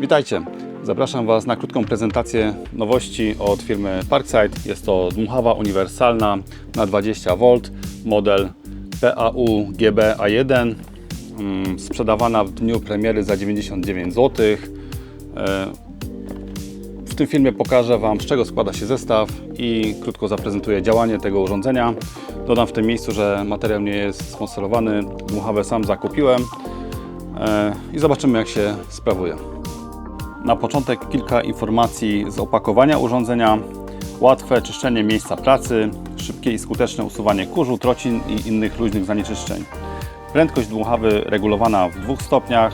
Witajcie. Zapraszam Was na krótką prezentację nowości od firmy Parkside. Jest to dmuchawa uniwersalna na 20V, model PAU GB A1, mm, sprzedawana w dniu premiery za 99 zł. E, W tym filmie pokażę Wam, z czego składa się zestaw i krótko zaprezentuję działanie tego urządzenia. Dodam w tym miejscu, że materiał nie jest sponsorowany, dmuchawę sam zakupiłem e, i zobaczymy jak się sprawuje. Na początek kilka informacji z opakowania urządzenia. Łatwe czyszczenie miejsca pracy, szybkie i skuteczne usuwanie kurzu, trocin i innych luźnych zanieczyszczeń. Prędkość dmuchawy regulowana w dwóch stopniach.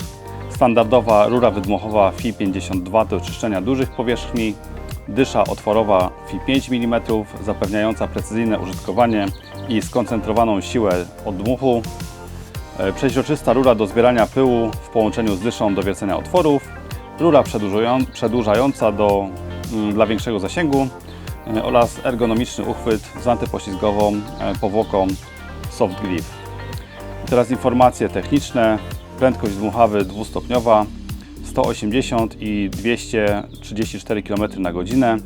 Standardowa rura wydmuchowa FI 52 do czyszczenia dużych powierzchni. Dysza otworowa FI 5 mm zapewniająca precyzyjne użytkowanie i skoncentrowaną siłę oddmuchu. E, Przeźroczysta rura do zbierania pyłu w połączeniu z dyszą do wiercenia otworów. Rura przedłużająca do, mm, dla większego zasięgu e, oraz ergonomiczny uchwyt z antypoślizgową e, powłoką soft grip. Teraz informacje techniczne. Prędkość dmuchawy dwustopniowa 180 i 234 km na godzinę.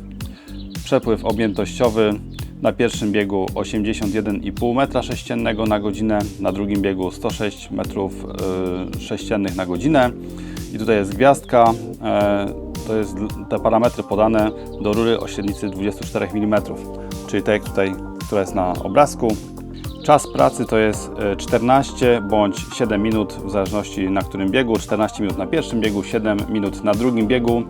Przepływ objętościowy na pierwszym biegu 81,5 m3 na godzinę, na drugim biegu 106 m3 na godzinę. I tutaj jest gwiazdka, e, to jest te parametry podane do rury o średnicy 24 mm, czyli tej, tutaj, która jest na obrazku. Czas pracy to jest e, 14 bądź 7 minut w zależności na którym biegu. 14 minut na pierwszym biegu, 7 minut na drugim biegu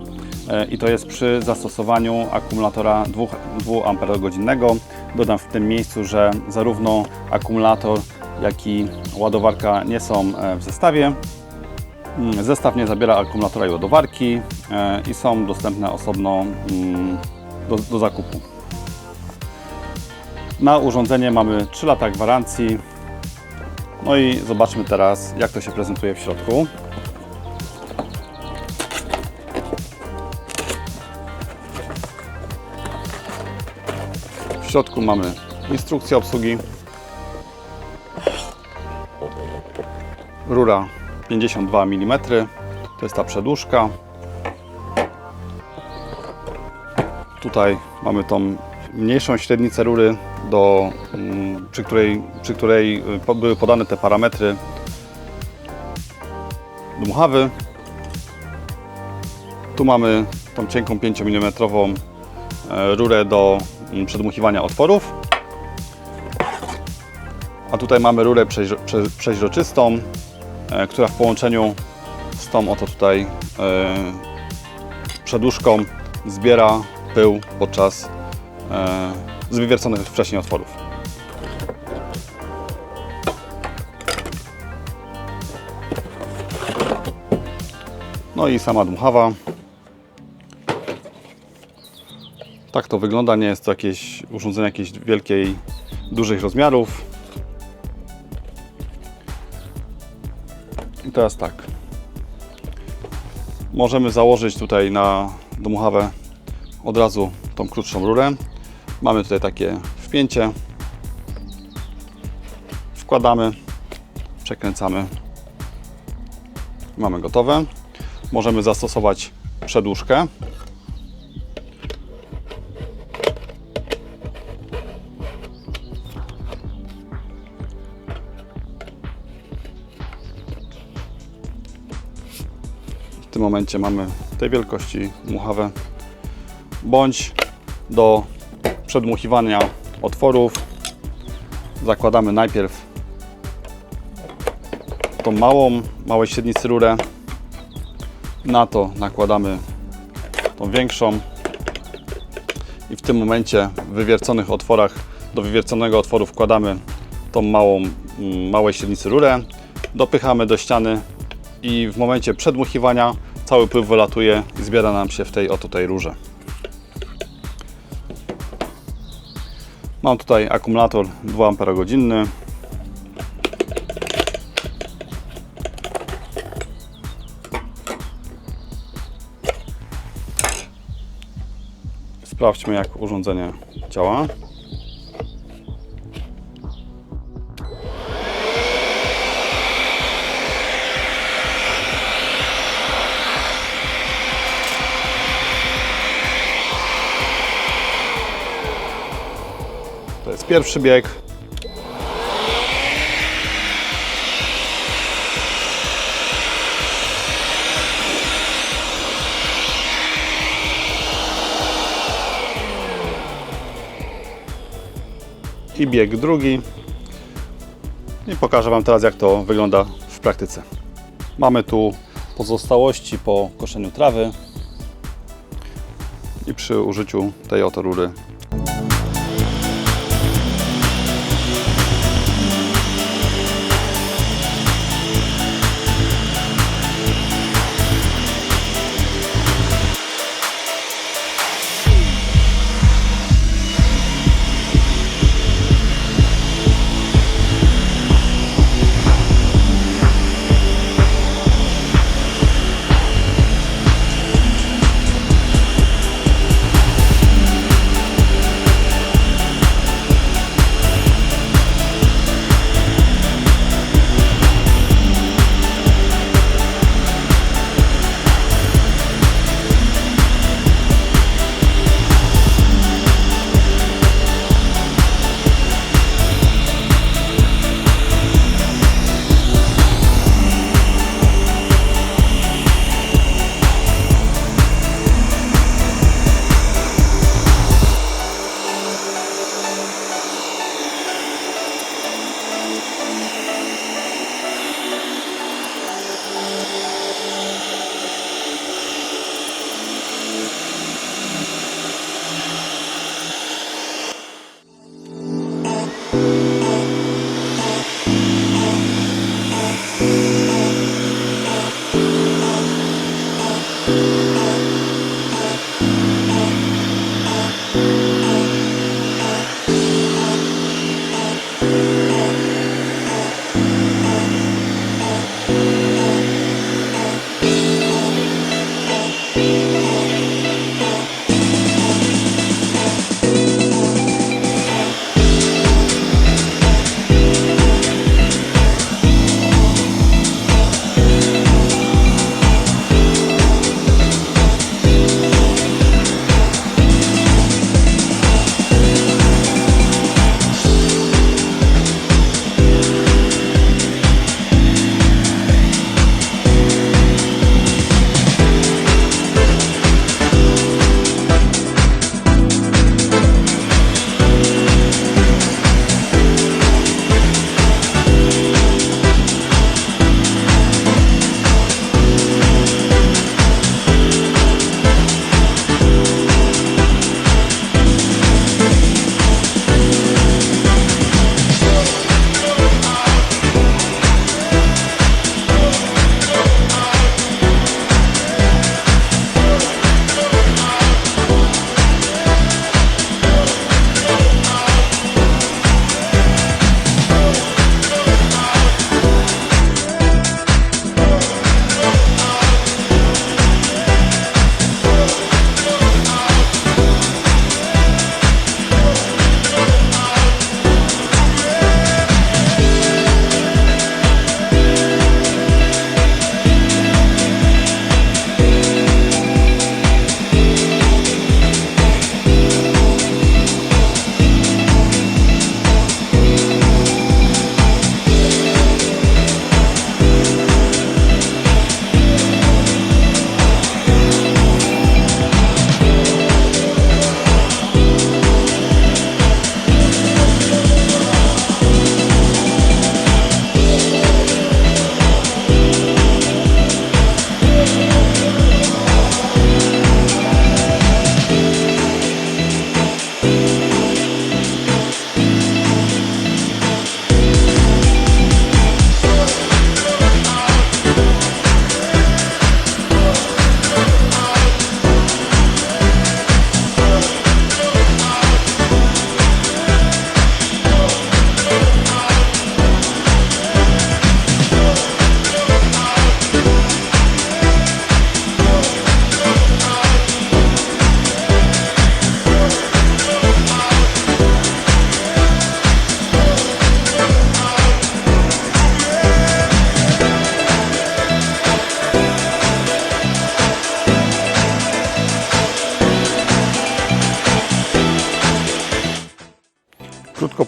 E, i to jest przy zastosowaniu akumulatora 2, 2 Ah. Dodam w tym miejscu, że zarówno akumulator jak i ładowarka nie są e, w zestawie. Mm, Zestaw nie zabiera akumulatora i ładowarki e, i są dostępne osobno mm, do, do zakupu. Na urządzenie mamy 3 lata gwarancji. No i zobaczmy teraz, jak to się prezentuje w środku. W środku mamy instrukcję obsługi. Rura 52 mm. To jest ta przedłużka. Tutaj mamy tą mniejszą średnicę rury, do, mm, przy, której, przy której y, były podane te parametry dmuchawy. Tu mamy tą cienką 5 mm e, rurę do mm, przedmuchiwania otworów. A tutaj mamy rurę przeźro, prze, przeźroczystą, która w połączeniu z tą oto tutaj e, przedłużką zbiera pył podczas e, z wywierconych wcześniej otworów. No i sama dmuchawa. Tak to wygląda, nie jest to jakieś urządzenie jakiejś wielkiej, dużych rozmiarów. I teraz tak. Możemy założyć tutaj na dmuchawę od razu tą krótszą rurę. Mamy tutaj takie wpięcie. Wkładamy, przekręcamy. Mamy gotowe. Możemy zastosować przedłużkę. Momencie mamy tej wielkości dmuchawę bądź do przedmuchiwania otworów. Zakładamy najpierw tą małą, małej średnicy rurę. Na to nakładamy tą większą. I w tym momencie w wywierconych otworach do wywierconego otworu wkładamy tą małą, mm, małej średnicy rurę. Dopychamy do ściany i w momencie przedmuchiwania cały pył wylatuje i zbiera nam się w tej oto tej rurze. Mam tutaj akumulator 2 Ah. Sprawdźmy jak urządzenie działa. Pierwszy bieg. I bieg drugi. I pokażę Wam teraz, jak to wygląda w praktyce. Mamy tu pozostałości po koszeniu trawy i przy użyciu tej oto rury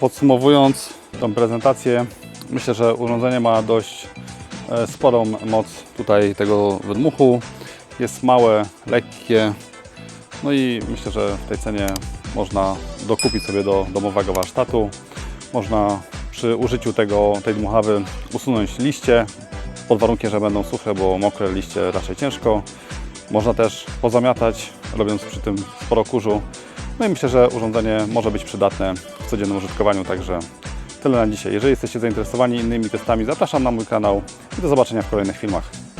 podsumowując tą prezentację, myślę, że urządzenie ma dość e, sporą moc tutaj tego wydmuchu. Jest małe, lekkie, no i myślę, że w tej cenie można dokupić sobie do domowego warsztatu. Można przy użyciu tego, tej dmuchawy usunąć liście, pod warunkiem, że będą suche, bo mokre liście raczej ciężko. Można też pozamiatać, robiąc przy tym sporo kurzu. No i myślę, że urządzenie może być przydatne w codziennym użytkowaniu, także tyle na dzisiaj. Jeżeli jesteście zainteresowani innymi testami, zapraszam na mój kanał i do zobaczenia w kolejnych filmach.